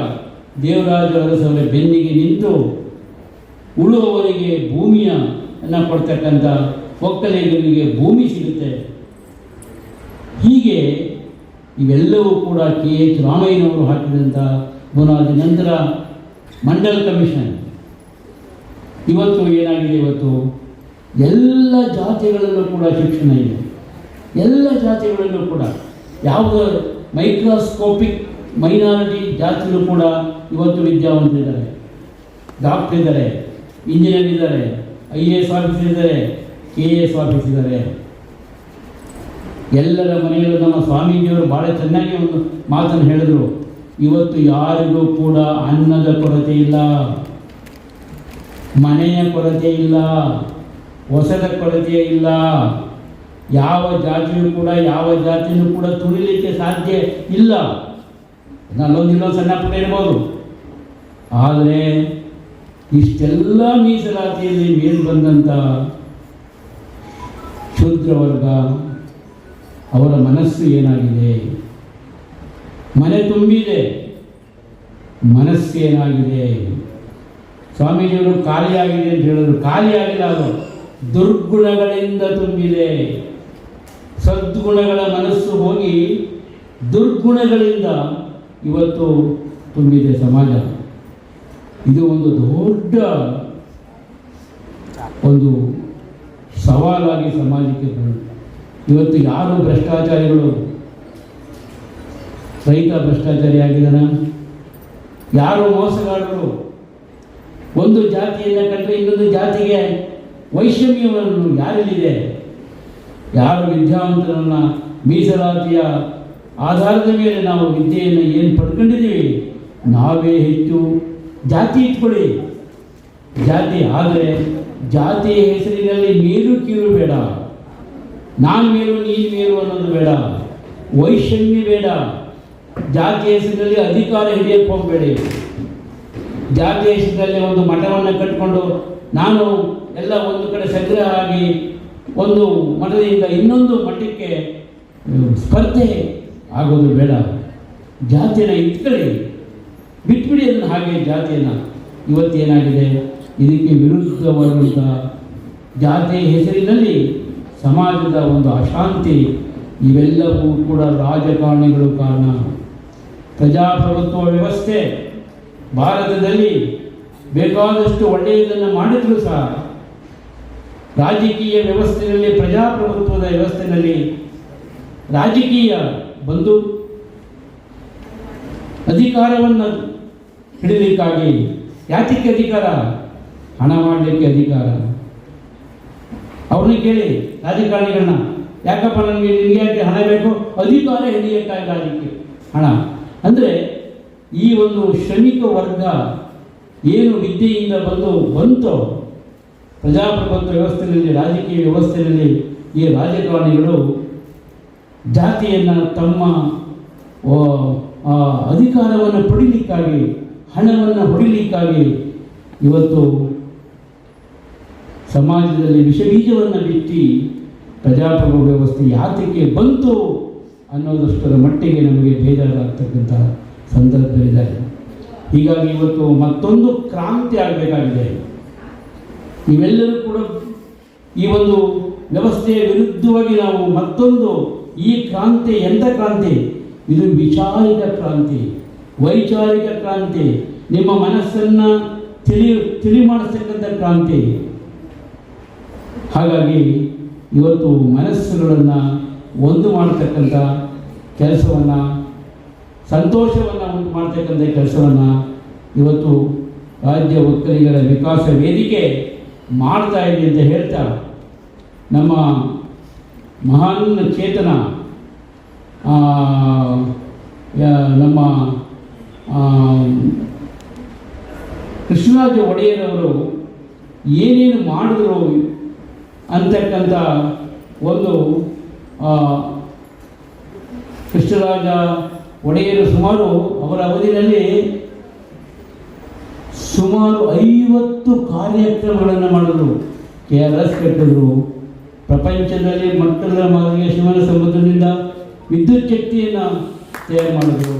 ದೇವರಾಜ ಅರಸರ ಬೆನ್ನಿಗೆ ನಿಂತು ಉಳುವವರಿಗೆ ಭೂಮಿಯ ಕೊಡ್ತಕ್ಕಂಥ ಒಕ್ಕಲಿಗರಿಗೆ ಭೂಮಿ ಸಿಗುತ್ತೆ. ಹೀಗೆ ಇವೆಲ್ಲವೂ ಕೂಡ ಕೆ ಎಚ್ ರಾಮಯ್ಯನವರು ಹಾಕಿದಂಥ ಬುನಾದಿ ನಂತರ ಮಂಡಲ್ ಕಮಿಷನ್. ಇವತ್ತು ಏನಾಗಿದೆ ಇವತ್ತು? ಎಲ್ಲ ಜಾತಿಗಳಲ್ಲೂ ಕೂಡ ಶಿಕ್ಷಣ ಇದೆ. ಎಲ್ಲ ಜಾತಿಗಳಲ್ಲೂ ಕೂಡ. ಯಾವುದೋ ಮೈಕ್ರೋಸ್ಕೋಪಿಕ್ ಮೈನಾರಿಟಿ ಜಾತಿಗಳು ಕೂಡ ಇವತ್ತು ವಿದ್ಯಾವಂತರಿದ್ದಾರೆ ಡಾಕ್ಟರ್ ಇದ್ದಾರೆ, ಇಂಜಿನಿಯರ್ ಇದ್ದಾರೆ, ಐ ಎ ಎಸ್ ಆಫೀಸರ್ ಇದ್ದಾರೆ, ಕೆ ಎ ಎಸ್ ಆಫೀಸ್ ಇದ್ದಾರೆ. ಎಲ್ಲರ ಮನೆಯಲ್ಲೂ ನಮ್ಮ ಸ್ವಾಮೀಜಿಯವರು ಭಾಳ ಚೆನ್ನಾಗಿ ಒಂದು ಮಾತನ್ನು ಹೇಳಿದರು. ಇವತ್ತು ಯಾರಿಗೂ ಕೂಡ ಅನ್ನದ ಕೊರತೆ ಇಲ್ಲ, ಮನೆಯ ಕೊರತೆ ಇಲ್ಲ, ಹೊಸದ ಕೊರತೆ ಇಲ್ಲ. ಯಾವ ಜಾತಿಯೂ ಕೂಡ, ಯಾವ ಜಾತಿಯೂ ಕೂಡ ತುಳಿಲಿಕ್ಕೆ ಸಾಧ್ಯ ಇಲ್ಲ. ನಲ್ಲೊಂದು ಇಲ್ಲೊಂದು ಸಣ್ಣ ಪುಟ್ಟ ಇರ್ಬೋದು. ಆದರೆ ಇಷ್ಟೆಲ್ಲ ಮೀಸಲಾತಿಯಲ್ಲಿ ಮೇಲ್ ಬಂದಂಥ ಶೂದ್ರ ವರ್ಗ ಅವರ ಮನಸ್ಸು ಏನಾಗಿದೆ? ಮನೆ ತುಂಬಿದೆ. ಮನಸ್ಸೇನಾಗಿದೆ? ಸ್ವಾಮೀಜಿಯವರು ಖಾಲಿಯಾಗಿದೆ ಅಂತ ಹೇಳಿದ್ರು. ಖಾಲಿಯಾಗಿಲ್ಲ ಅದು. ದುರ್ಗುಣಗಳಿಂದ ತುಂಬಿದೆ. ಸದ್ಗುಣಗಳ ಮನಸ್ಸು ಹೋಗಿ ದುರ್ಗುಣಗಳಿಂದ ಇವತ್ತು ತುಂಬಿದೆ ಸಮಾಜ. ಇದು ಒಂದು ದೊಡ್ಡ ಒಂದು ಸವಾಲಾಗಿ ಸಮಾಜಕ್ಕೆ ಇವತ್ತು ಯಾರು ಭ್ರಷ್ಟಾಚಾರಿಗಳು ರೈತ ಭ್ರಷ್ಟಾಚಾರಿ ಆಗಿದ್ದಾನ ಯಾರು ಮೋಸಗಾರರು ಒಂದು ಜಾತಿಯನ್ನು ಕಂಡ್ರೆ ಇನ್ನೊಂದು ಜಾತಿಗೆ ವೈಷಮ್ಯವನ್ನು ಯಾರಲ್ಲಿದೆ? ಯಾರು ವಿದ್ಯಾವಂತರನ್ನ ಮೀಸಲಾತಿಯ ಆಧಾರದ ಮೇಲೆ ನಾವು ವಿದ್ಯೆಯನ್ನು ಏನು ಪಡ್ಕೊಂಡಿದ್ದೀವಿ? ನಾವೇ ಹೆಚ್ಚು ಜಾತಿ ಇಟ್ಕೊಳ್ಳಿ. ಜಾತಿ ಆದರೆ ಜಾತಿಯ ಹೆಸರಿನಲ್ಲಿ ಮೇಲು ಕೀಳು ಬೇಡ. ನಾನು ಮೇಲು, ನೀನು ಮೇಲು ಅನ್ನೋದು ಬೇಡ. ವೈಷಮ್ಯ ಬೇಡ. ಜಾತಿ ಹೆಸರಿನಲ್ಲಿ ಅಧಿಕಾರ ಹಿಡಿಯಕ್ಕೆ ಹೋಗಬೇಡಿ. ಜಾತಿ ಹೆಸರಿನಲ್ಲಿ ಒಂದು ಮಠವನ್ನು ಕಟ್ಟಿಕೊಂಡು ನಾನು ಎಲ್ಲ ಒಂದು ಕಡೆ ಸಂಗ್ರಹ ಆಗಿ ಒಂದು ಮಠದಿಂದ ಇನ್ನೊಂದು ಮಠಕ್ಕೆ ಸ್ಪರ್ಧೆ ಆಗೋದು ಬೇಡ. ಜಾತಿಯನ್ನು ಇಟ್ಕೊಳ್ಳಿ. ಬಿಟ್ಬಿಡಿ ಅದನ್ನು ಹಾಗೆ ಜಾತಿಯನ್ನು. ಇವತ್ತೇನಾಗಿದೆ ಇದಕ್ಕೆ ವಿರುದ್ಧವಾದಂಥ ಜಾತಿ ಹೆಸರಿನಲ್ಲಿ ಸಮಾಜದ ಒಂದು ಅಶಾಂತಿ, ಇವೆಲ್ಲವೂ ಕೂಡ ರಾಜಕಾರಣಿಗಳು ಕಾರಣ. ಪ್ರಜಾಪ್ರಭುತ್ವ ವ್ಯವಸ್ಥೆ ಭಾರತದಲ್ಲಿ ಬೇಕಾದಷ್ಟು ಒಳ್ಳೆಯದನ್ನು ಮಾಡಿದರೂ ಸಹ ರಾಜಕೀಯ ವ್ಯವಸ್ಥೆಯಲ್ಲಿ, ಪ್ರಜಾಪ್ರಭುತ್ವದ ವ್ಯವಸ್ಥೆಯಲ್ಲಿ ರಾಜಕೀಯ ಬಂದು ಅಧಿಕಾರವನ್ನು ಹಿಡಿಲಿಕ್ಕಾಗಿ ಯಾತಕ್ಕೆ ಅಧಿಕಾರ? ಹಣ ಮಾಡಲಿಕ್ಕೆ ಅಧಿಕಾರ. ಅವ್ರನ್ನ ಕೇಳಿ, ರಾಜಕಾರಣಿಗಳನ್ನ, ಯಾಕಪ್ಪ ನನಗೆ ನಿಮಗೆ ಹಣ ಬೇಕು? ಅಧಿಕಾರ ಹಿಡಿಯಕ್ಕಾಗಿ ರಾಜಕೀಯ. ಹಣ. ಅಂದರೆ ಈ ಒಂದು ಶ್ರಮಿಕ ವರ್ಗ ಏನು ವಿದ್ಯೆಯಿಂದ ಬಂದು ಬಂತೋ, ಪ್ರಜಾಪ್ರಭುತ್ವ ವ್ಯವಸ್ಥೆಯಲ್ಲಿ ರಾಜಕೀಯ ವ್ಯವಸ್ಥೆಯಲ್ಲಿ ಈ ರಾಜಕಾರಣಿಗಳು ಜಾತಿಯನ್ನು ತಮ್ಮ ಅಧಿಕಾರವನ್ನು ಪಡಿಲಿಕ್ಕಾಗಿ, ಹಣವನ್ನು ಹೊಡಿಲಿಕ್ಕಾಗಿ ಇವತ್ತು ಸಮಾಜದಲ್ಲಿ ವಿಷಬೀಜವನ್ನು ಬಿತ್ತಿ ಪ್ರಜಾಪ್ರಭು ವ್ಯವಸ್ಥೆ ಯಾತಕ್ಕೆ ಬಂತು ಅನ್ನೋದಷ್ಟರ ಮಟ್ಟಿಗೆ ನಮಗೆ ಬೇಜಾರಾಗ್ತಕ್ಕಂತಹ ಇದೆ ಹೀಗಾಗಿ ಇವತ್ತು ಮತ್ತೊಂದು ಕ್ರಾಂತಿ ಆಗಬೇಕಾಗಿದೆ. ನೀವೆಲ್ಲರೂ ಕೂಡ ಈ ಒಂದು ವ್ಯವಸ್ಥೆಯ ವಿರುದ್ಧವಾಗಿ ನಾವು ಮತ್ತೊಂದು ಈ ಕ್ರಾಂತಿ ಎಂಥ ಕ್ರಾಂತಿ? ಇದು ವಿಚಾರಿಕ ಕ್ರಾಂತಿ, ವೈಚಾರಿಕ ಕ್ರಾಂತಿ, ನಿಮ್ಮ ಮನಸ್ಸನ್ನು ತಿಳಿ ತಿಳಿ ಮಾಡಿಸ್ತಕ್ಕಂಥ ಕ್ರಾಂತಿ. ಹಾಗಾಗಿ ಇವತ್ತು ಮನಸ್ಸುಗಳನ್ನು ಒಂದು ಮಾಡತಕ್ಕಂಥ ಕೆಲಸವನ್ನು, ಸಂತೋಷವನ್ನು ಉಂಟು ಮಾಡ್ತಕ್ಕಂಥ ಕೆಲಸವನ್ನು ಇವತ್ತು ರಾಜ್ಯ ಒಕ್ಕಲಿಗರ ವಿಕಾಸ ವೇದಿಕೆ ಮಾಡ್ತಾ ಇದೆ ಅಂತ ಹೇಳ್ತಾ ನಮ್ಮ ಮಹಾನ್ ಚೇತನ ನಮ್ಮ ಕೃಷ್ಣರಾಜ ಒಡೆಯರವರು ಏನೇನು ಮಾಡಿದ್ರು ಅಂತಕ್ಕಂಥ ಒಂದು ಕೃಷ್ಣರಾಜ ಒಡೆಯರು ಸುಮಾರು ಅವರ ಅವಧಿಯಲ್ಲಿ ಸುಮಾರು ಐವತ್ತು ಕಾರ್ಯಕ್ರಮಗಳನ್ನು ಮಾಡಿದ್ರು. ಕೆ ಆರ್ ಎಸ್ ಕಟ್ಟಿದ್ರು. ಪ್ರಪಂಚದಲ್ಲಿ ಮಕ್ಕಳ ಮಾದರಿಯ ಶಿವನ ಸಮುದ್ರದಿಂದ ವಿದ್ಯುತ್ ಶಕ್ತಿಯನ್ನು ತಯಾರು ಮಾಡಿದ್ರು.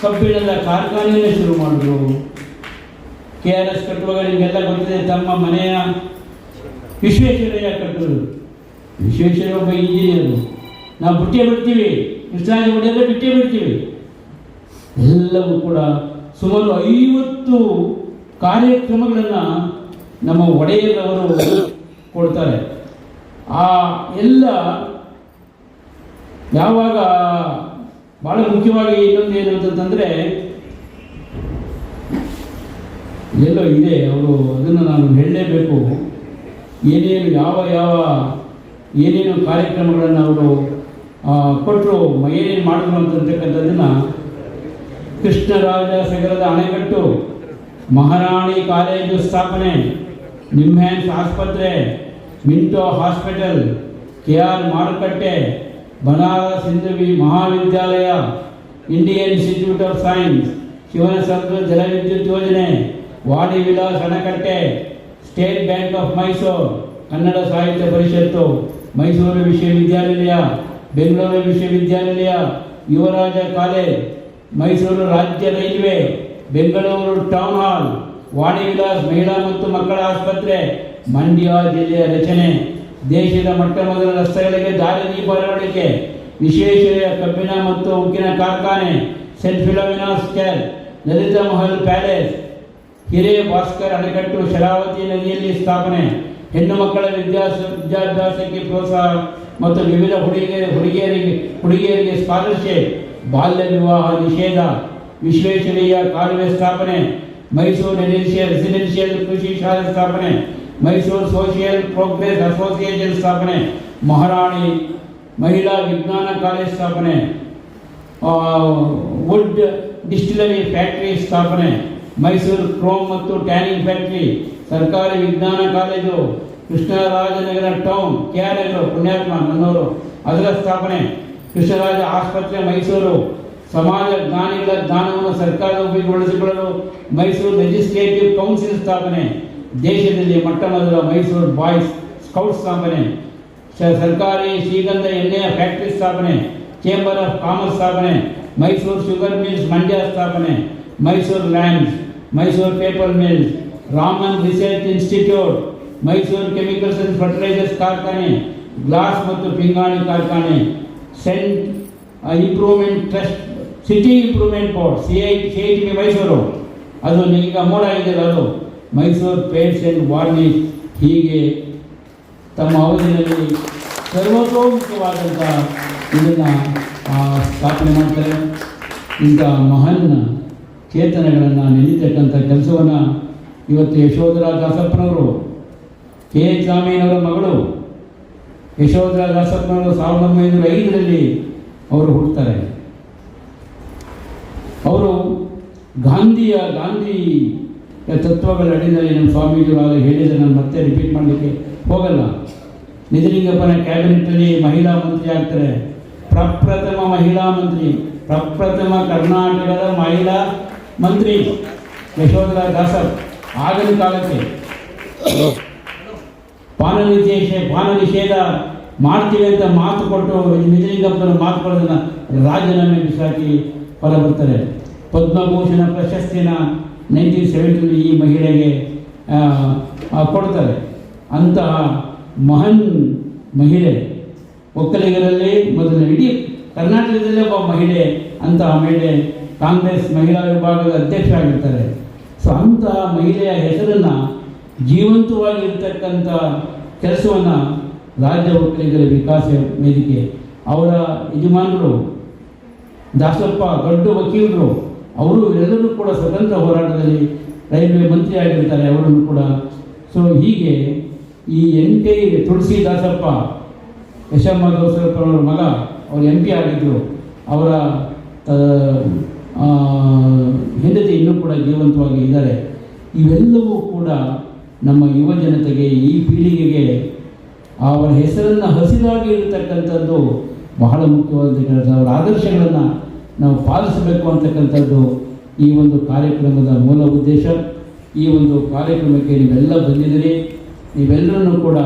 ಕಬ್ಬಿಣದ ಕಾರ್ಖಾನೆಯನ್ನು ಶುರು ಮಾಡಿದ್ರು. ಕೆ ಆರ್ ಎಸ್ ಕಟ್ಟುವಾಗ ನಿಮಗೆಲ್ಲ ಗೊತ್ತಿದೆ, ತಮ್ಮ ಮನೆಯ ವಿಶ್ವೇಶ್ವರಯ್ಯ ಕಟ್ಟರು ವಿಶ್ವೇಶ್ವರ ಒಬ್ಬ ಇಂಜಿನಿಯರು ನಾವು ಬಿಟ್ಟೇ ಬಿಡ್ತೀವಿ, ಕೃಷ್ಣರಾಜ ಹೊಡೆಯಲ್ಲ ಬಿಟ್ಟೇ ಬಿಡ್ತೀವಿ. ಎಲ್ಲವೂ ಕೂಡ ಸುಮಾರು ಐವತ್ತು ಕಾರ್ಯಕ್ರಮಗಳನ್ನು ನಮ್ಮ ಒಡೆಯರವರು ಕೊಡ್ತಾರೆ. ಆ ಎಲ್ಲ ಯಾವಾಗ ಭಾಳ ಮುಖ್ಯವಾಗಿ ಇನ್ನೊಂದು ಏನು ಅಂತಂತಂದರೆ, ಎಲ್ಲೋ ಇದೆ, ಅವರು ಅದನ್ನು ನಾನು ಹೇಳಲೇಬೇಕು. ಏನೇನು, ಯಾವ ಯಾವ ಏನೇನು ಕಾರ್ಯಕ್ರಮಗಳನ್ನು ಅವರು ಕೊಟ್ಟರು ಏನೇನು ಮಾಡಿದ್ರು ಅಂತಕ್ಕಂಥದ್ದನ್ನು ಕೃಷ್ಣರಾಜ ಸಾಗರದ ಅಣೆಕಟ್ಟು, ಮಹಾರಾಣಿ ಕಾಲೇಜು ಸ್ಥಾಪನೆ ನಿಮ್ಹ್ಯಾನ್ಸ್ ಆಸ್ಪತ್ರೆ, ಮಿಂಟೋ ಹಾಸ್ಪಿಟಲ್ ಕೆ ಆರ್ ಮಾರುಕಟ್ಟೆ, Banaras Hindavi Mahavidyalaya, Indian institute of science ಶಿವನ ಸಮುದ್ರ ಜಲವಿದ್ಯುತ್ ಯೋಜನೆ, Vadi Vilas ಅಣೆಕಟ್ಟೆ, State Bank of Mysore, Kannada Sahitya Parishat, Mysore ವಿಶ್ವವಿದ್ಯಾನಿಲಯ. ಬೆಂಗಳೂರು ವಿಶ್ವವಿದ್ಯಾನಿಲಯ, ಯುವರಾಜ ಕಾಲೇಜ್, ಮೈಸೂರು ರಾಜ್ಯ railway, Bengaluru town hall Vani Vilas ಮಹಿಳಾ ಮತ್ತು ಮಕ್ಕಳ ಆಸ್ಪತ್ರೆ, ಮಂಡ್ಯ ಜಿಲ್ಲೆಯ ರಚನೆ. ದೇಶದ ಮೊಟ್ಟ ಮೊದಲ ರಸ್ತೆಗಳಿಗೆ ದಾರಿದೀಪ ಅಳವಡಿಕೆ ವಿಶೇಷ ಕಬ್ಬಿನ ಮತ್ತು ಉಕ್ಕಿನ ಕಾರ್ಖಾನೆ saint Philomena scale Lalitha Mahal palace Hire Bhaskar ಅಣೆಕಟ್ಟು ಶರಾವತಿ ನದಿಯಲ್ಲಿ ಸ್ಥಾಪನೆ. ಹೆಣ್ಣು ಮಕ್ಕಳ ವಿದ್ಯಾಭ್ಯಾಸಕ್ಕೆ ಪ್ರೋತ್ಸಾಹ ಮತ್ತು ವಿವಿಧ ಹುಡುಗಿಯರ ಹುಡುಗಿಯರಿಗೆ ಹುಡುಗಿಯರಿಗೆ ಸ್ಕಾಲರ್ಶಿಪ್, ಬಾಲ್ಯ ವಿವಾಹ ನಿಷೇಧ, ವಿಶ್ವೇಶ್ವರಯ್ಯ ಕಾಲುವೆ ಸ್ಥಾಪನೆ, ಮೈಸೂರು ರೆಸಿಡೆನ್ಷಿಯಲ್ ರೆಸಿಡೆನ್ಷಿಯಲ್ ಕೃಷಿ ಶಾಲೆ ಸ್ಥಾಪನೆ, ಮೈಸೂರು ಸೋಷಿಯಲ್ ಪ್ರೋಗ್ರೆಸ್ ಅಸೋಸಿಯೇಷನ್ ಸ್ಥಾಪನೆ, ಮಹಾರಾಣಿ ಮಹಿಳಾ ವಿಜ್ಞಾನ ಕಾಲೇಜ್ ಸ್ಥಾಪನೆ ವುಡ್ ಡಿಸ್ಟಿಲರಿ ಫ್ಯಾಕ್ಟರಿ ಸ್ಥಾಪನೆ, ಮೈಸೂರು ಕ್ರೋಮ್ ಮತ್ತು ಟ್ಯಾನಿಂಗ್ ಫ್ಯಾಕ್ಟ್ರಿ ಸರ್ಕಾರಿ ವಿಜ್ಞಾನ college Krishnarajanagara town K R L ಪುಣ್ಯಾತ್ಮ ನನ್ನವರು ಅದರ ಸ್ಥಾಪನೆ ಕೃಷ್ಣರಾಜ ಆಸ್ಪತ್ರೆ, ಮೈಸೂರು. ಸಮಾಜ ಜ್ಞಾನಿಗಳ ಜ್ಞಾನವನ್ನು ಸರ್ಕಾರ ಉಪಯೋಗಗೊಳಿಸಿಕೊಳ್ಳಲು ಮೈಸೂರು ಲೆಜಿಸ್ಲೇಟಿವ್ ಕೌನ್ಸಿಲ್ ಸ್ಥಾಪನೆ. ದೇಶದಲ್ಲಿ ಮೊಟ್ಟ ಮೊದಲ ಮೈಸೂರು ಬಾಯ್ಸ್ ಸ್ಕೌಟ್ ಸ್ಥಾಪನೆ. ಸರ್ಕಾರಿ ಶ್ರೀಗಂಧ ಎಣ್ಣೆಯ ಫ್ಯಾಕ್ಟರಿ ಸ್ಥಾಪನೆ. ಚೇಂಬರ್ ಆಫ್ ಕಾಮರ್ಸ್ ಸ್ಥಾಪನೆ. ಮೈಸೂರು ಶುಗರ್ ಮಿಲ್ಸ್ ಮಂಡ್ಯ ಸ್ಥಾಪನೆ. Mysore lands Mysore paper mills Raman research institute Mysore chemicals and fertilizers ಕಾರ್ಖಾನೆ, ಗ್ಲಾಸ್ ಮತ್ತು ಪಿಂಗಾಣಿ ಕಾರ್ಖಾನೆ, scent improvement trust, city improvement board C I C I T Mysore. ಅದು ಈಗ ಮೋಡ ಇದೆ ಅದು. ಮೈಸೂರು ಪೇಂಟ್ಸ್ ಆ್ಯಂಡ್ ವಾರ್ನಿಷ್ ಹೀಗೆ ತಮ್ಮ ಅವಧಿಯಲ್ಲಿ ಸರ್ವತೋಮುಖವಾದಂಥ ಇದನ್ನು ಸ್ಥಾಪನೆ ಮಾಡ್ತಾರೆ. ಇಂಥ ಮಹಾನ್ ಚೇತನಗಳನ್ನು ನೆನೀತಕ್ಕಂಥ ಕೆಲಸವನ್ನು ಇವತ್ತು ಯಶೋಧರ ದಾಸಪ್ಪನವರು ಕೆ ಎಚ್ ರಾಮಯ್ಯನವರ ಮಗಳು ಯಶೋಧರ ದಾಸಪ್ಪನವರು ಸಾವಿರದ ಒಂಬೈನೂರ ಐದರಲ್ಲಿ ಅವರು ಹುಡ್ತಾರೆ ಅವರು ಗಾಂಧಿಯ ಗಾಂಧಿ ತತ್ವಗಳ ಅಡಿಯಲ್ಲಿ ನಮ್ಮ ಸ್ವಾಮೀಜಿಗಳು ಹೇಳಿದ, ನಾನು ಮತ್ತೆ ರಿಪೀಟ್ ಮಾಡಲಿಕ್ಕೆ ಹೋಗಲ್ಲ. ನಿಜಲಿಂಗಪ್ಪನ ಕ್ಯಾಬಿನೆಟ್ನಲ್ಲಿ ಮಹಿಳಾ ಮಂತ್ರಿ ಆಗ್ತಾರೆ. ಪ್ರಪ್ರಥಮ ಮಹಿಳಾ ಮಂತ್ರಿ, ಪ್ರಪ್ರಥಮ ಕರ್ನಾಟಕದ ಮಹಿಳಾ ಮಂತ್ರಿ ಯಶೋಧರ ದಾಸರ್ ಆಗಿನ ಕಾಲಕ್ಕೆ. ಪಾನ ನಿಷೇಧ ಪಾನ ನಿಷೇಧ ಮಾಡ್ತೀವಿ ಅಂತ ಮಾತು ಕೊಟ್ಟು ನಿಜಲಿಂಗಪ್ಪನ ಮಾತು ಕೊಡೋದನ್ನ ರಾಜೀನಾಮೆ ಬಿಸಾಕಿ ಹೊರ ಬರ್ತಾರೆ ಪದ್ಮಭೂಷಣ ಪ್ರಶಸ್ತಿನ ನೈನ್ಟೀನ್ ಸೆವೆಂಟಿಲಿ ಈ ಮಹಿಳೆಗೆ ಕೊಡ್ತಾರೆ. ಅಂತಹ ಮಹಾನ್ ಮಹಿಳೆ, ಒಕ್ಕಲಿಗರಲ್ಲಿ ಮೊದಲು ಇಡೀ ಕರ್ನಾಟಕದಲ್ಲೇ ಒಬ್ಬ ಮಹಿಳೆ, ಅಂತಹ ಮಹಿಳೆ ಕಾಂಗ್ರೆಸ್ ಮಹಿಳಾ ವಿಭಾಗದ ಅಧ್ಯಕ್ಷ ಆಗಿರ್ತಾರೆ ಸೊ ಅಂತಹ ಮಹಿಳೆಯ ಹೆಸರನ್ನು ಜೀವಂತವಾಗಿ ಇರ್ತಕ್ಕಂಥ ಕೆಲಸವನ್ನು ರಾಜ್ಯ ಒಕ್ಕಲಿಗರ ವಿಕಾಸ ವೇದಿಕೆ, ಅವರ ಯಜಮಾನರು, ದಾಸಪ್ಪ ದೊಡ್ಡ ವಕೀಲರು, ಅವರು ಎಲ್ಲರೂ ಕೂಡ ಸ್ವತಂತ್ರ ಹೋರಾಟದಲ್ಲಿ ರೈಲ್ವೆ ಮಂತ್ರಿ ಆಗಿರ್ತಾರೆ ಅವರನ್ನು ಕೂಡ. ಸೊ ಹೀಗೆ ಈ ಎಂಟೇ ತುಳಸಿ ದಾಸಪ್ಪ, ಯಶಮ್ಮ ದೋಸಪ್ಪನವರ ಮಗ, ಅವರು ಎಂ ಪಿ ಆಗಿದ್ದರು ಅವರ ಹೆಂಡತಿ ಇನ್ನೂ ಕೂಡ ಜೀವಂತವಾಗಿ ಇದ್ದಾರೆ. ಇವೆಲ್ಲವೂ ಕೂಡ ನಮ್ಮ ಯುವ ಜನತೆಗೆ ಈ ಪೀಳಿಗೆಗೆ ಅವರ ಹೆಸರನ್ನು ಹಸಿರಾಗಿ ಇರತಕ್ಕಂಥದ್ದು ಬಹಳ ಮುಖ್ಯವಾದ ಅವರ ಆದರ್ಶಗಳನ್ನು ನಾವು ಪಾಲಿಸಬೇಕು ಅಂತಕ್ಕಂಥದ್ದು ಈ ಒಂದು ಕಾರ್ಯಕ್ರಮದ ಮೂಲ ಉದ್ದೇಶ. ಈ ಒಂದು ಕಾರ್ಯಕ್ರಮಕ್ಕೆ ನೀವೆಲ್ಲ ಬಂದಿದ್ದೀರಿ. ನೀವೆಲ್ಲರನ್ನೂ ಕೂಡ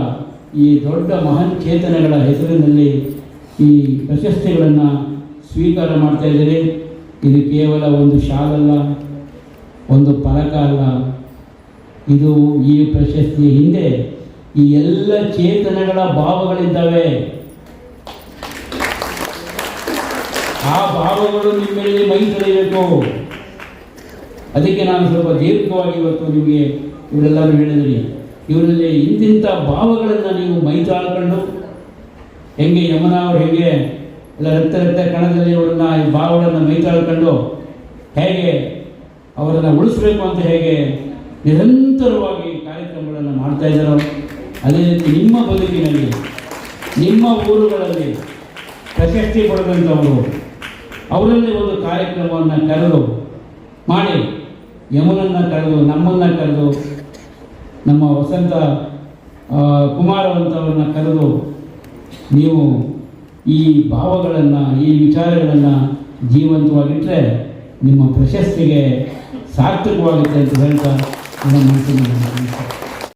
ಈ ದೊಡ್ಡ ಮಹಾನ್ ಚೇತನಗಳ ಹೆಸರಿನಲ್ಲಿ ಈ ಪ್ರಶಸ್ತಿಗಳನ್ನು ಸ್ವೀಕಾರ ಮಾಡ್ತಾ ಇದ್ದೀರಿ. ಇದು ಕೇವಲ ಒಂದು ಶಾಲಲ್ಲ, ಒಂದು ಫಲಕ ಅಲ್ಲ. ಇದು ಈ ಪ್ರಶಸ್ತಿಯ ಹಿಂದೆ ಈ ಎಲ್ಲ ಚೇತನಗಳ ಭಾವಗಳಿದ್ದಾವೆ. ಆ ಭಾವಗಳು ನಿಮ್ಮಲ್ಲಿ ಮೈ ತೊಳೆಯಬೇಕು ಅದಕ್ಕೆ ನಾನು ಸ್ವಲ್ಪ ದೀರ್ಘವಾಗಿ ಇವತ್ತು ನಿಮಗೆ ಇವರೆಲ್ಲರೂ ಹೇಳಿದ್ರಿ ಇವರಲ್ಲಿ ಇಂತಿಂಥ ಭಾವಗಳನ್ನು ನೀವು ಮೈ ತಾಳ್ಕೊಂಡು ಹೆಂಗೆ ಯಮುನಾ ಅವರು ಹೆಂಗೆ ಎಲ್ಲ ರಕ್ತ ರಕ್ತ ಕಣದಲ್ಲಿ ಅವರನ್ನ ಭಾವಗಳನ್ನು ಮೈ ತಾಳ್ಕೊಂಡು ಹೇಗೆ ಅವರನ್ನು ಉಳಿಸ್ಬೇಕು ಅಂತ ಹೇಗೆ ನಿರಂತರವಾಗಿ ಕಾರ್ಯಕ್ರಮಗಳನ್ನು ಮಾಡ್ತಾ ಇದ್ದಾರೋ ಅದೇ ರೀತಿ ನಿಮ್ಮ ಬದುಕಿನಲ್ಲಿ, ನಿಮ್ಮ ಊರುಗಳಲ್ಲಿ ಪ್ರಶಸ್ತಿ ಪಡೆದಂಥವರು, ಅವರಲ್ಲಿ ಒಂದು ಕಾರ್ಯಕ್ರಮವನ್ನು ಕರೆದು ಮಾಡಿ, ಯಮನನ್ನು ಕರೆದು, ನಮ್ಮನ್ನು ಕರೆದು, ನಮ್ಮ ವಸಂತ ಕುಮಾರವಂತವರನ್ನು ಕರೆದು ನೀವು ಈ ಭಾವಗಳನ್ನು, ಈ ವಿಚಾರಗಳನ್ನು ಜೀವಂತವಾಗಿಟ್ಟರೆ ನಿಮ್ಮ ಪ್ರಶಸ್ತಿಗೆ ಸಾರ್ಥಕವಾಗುತ್ತೆ ಅಂತ ಹೇಳ್ತಾ I'm a 己来